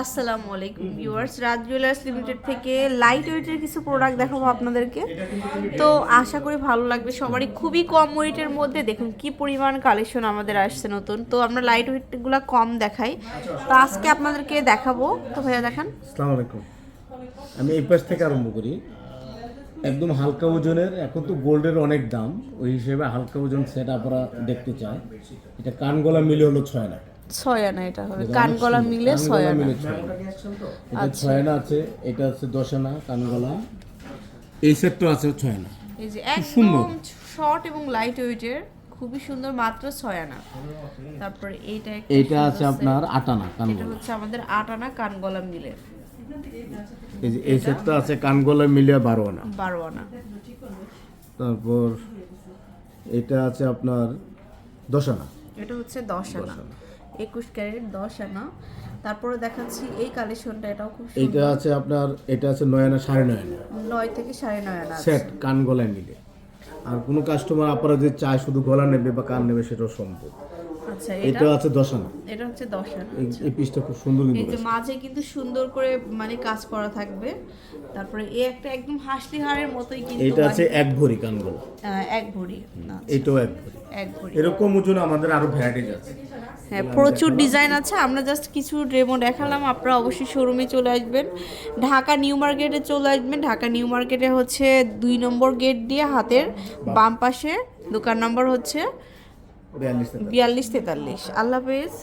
আসসালামু আলাইকুম viewers Raj jewellers limited থেকে লাইট ওয়েটের কিছু প্রোডাক্ট দেখাবো আপনাদেরকে। তো আশা করি ভালো লাগবে। সবারই খুবই কম ওয়েটের মধ্যে দেখুন কি পরিমাণ কালেকশন আমাদের আসছে নতুন। তো আমরা লাইট ওয়েটগুলো কম দেখাই। তো আজকে আপনাদেরকে দেখাবো। তো ভাইয়া, দেখান। আসসালামু আলাইকুম। আমি এই পাশ থেকে আরম্ভ করি। একদম হালকা ওজনের, এখন তো গোল্ডের অনেক দাম। ওই হিসেবে হালকা ওজন সেট আপনারা দেখতে চায়। এটা কানগলা মিলে হলো ছয় না ছয় আনা এটা হবে। কান গলা মিলে ছয় আনা। এটা ছয় আনা আছে এটা আছে দশ আনা কানগলা এই সেটটা আছে ছয় আনা। এই যে একদম শর্ট এবং লাইট ওয়েটের খুবই সুন্দর মাত্র ছয় আনা। তারপরে এইটা এইটা আছে আপনার আট আনা। এটা হচ্ছে আমাদের আট আনা কান গলা মিলে। এই যে এই সেটটা আছে কানগলা মিলে বারো আনা। বারো আনা। তারপর এটা আছে আপনার দশ আনা। এটা হচ্ছে দশ আনা। একুশ ক্যারেট দশ আনা তারপরে দেখাচ্ছি এই কালেকশনটা এটাও খুব এইটা আছে আপনার এটা আছে নয় আনা সাড়ে নয় আনা। নয় থেকে সাড়ে নয় আনা সেট কান গলায় মিলে। আর কোনো কাস্টমার আপনারা যদি চায় শুধু গলা নেবে বা কান নেবে সেটাও সম্ভব। আচ্ছা এটা? এটা আছে দশ আনা। এটা হচ্ছে দশ আনা এই- এই পিসটা খুব সুন্দর এই কিন্তু যে মাঝে কিন্তু সুন্দর করে মানে কাজ করা থাকবে। তারপরে এই একটা একদম হাসলি হাড়ের মতোই কিন্তু এটা আছে এক ভরি কান গলা। এক ভরি না এটাও এক ভরি। এরকম ওজন আমাদের আরও ভ্যারাইটিজ আছে। হ্যাঁ প্রচুর ডিজাইন আছে। আমরা জাস্ট কিছু ডেমো দেখালাম আপনারা অবশ্যই শোরুমে চলে আসবেন। ঢাকা নিউ মার্কেটে চলে আসবেন। ঢাকা নিউ মার্কেটে হচ্ছে দুই নম্বর গেট দিয়ে হাতের বাম পাশে দোকান নম্বর হচ্ছে বিয়াল্লিশ তেতাল্লিশ। আল্লাহ হাফেজ।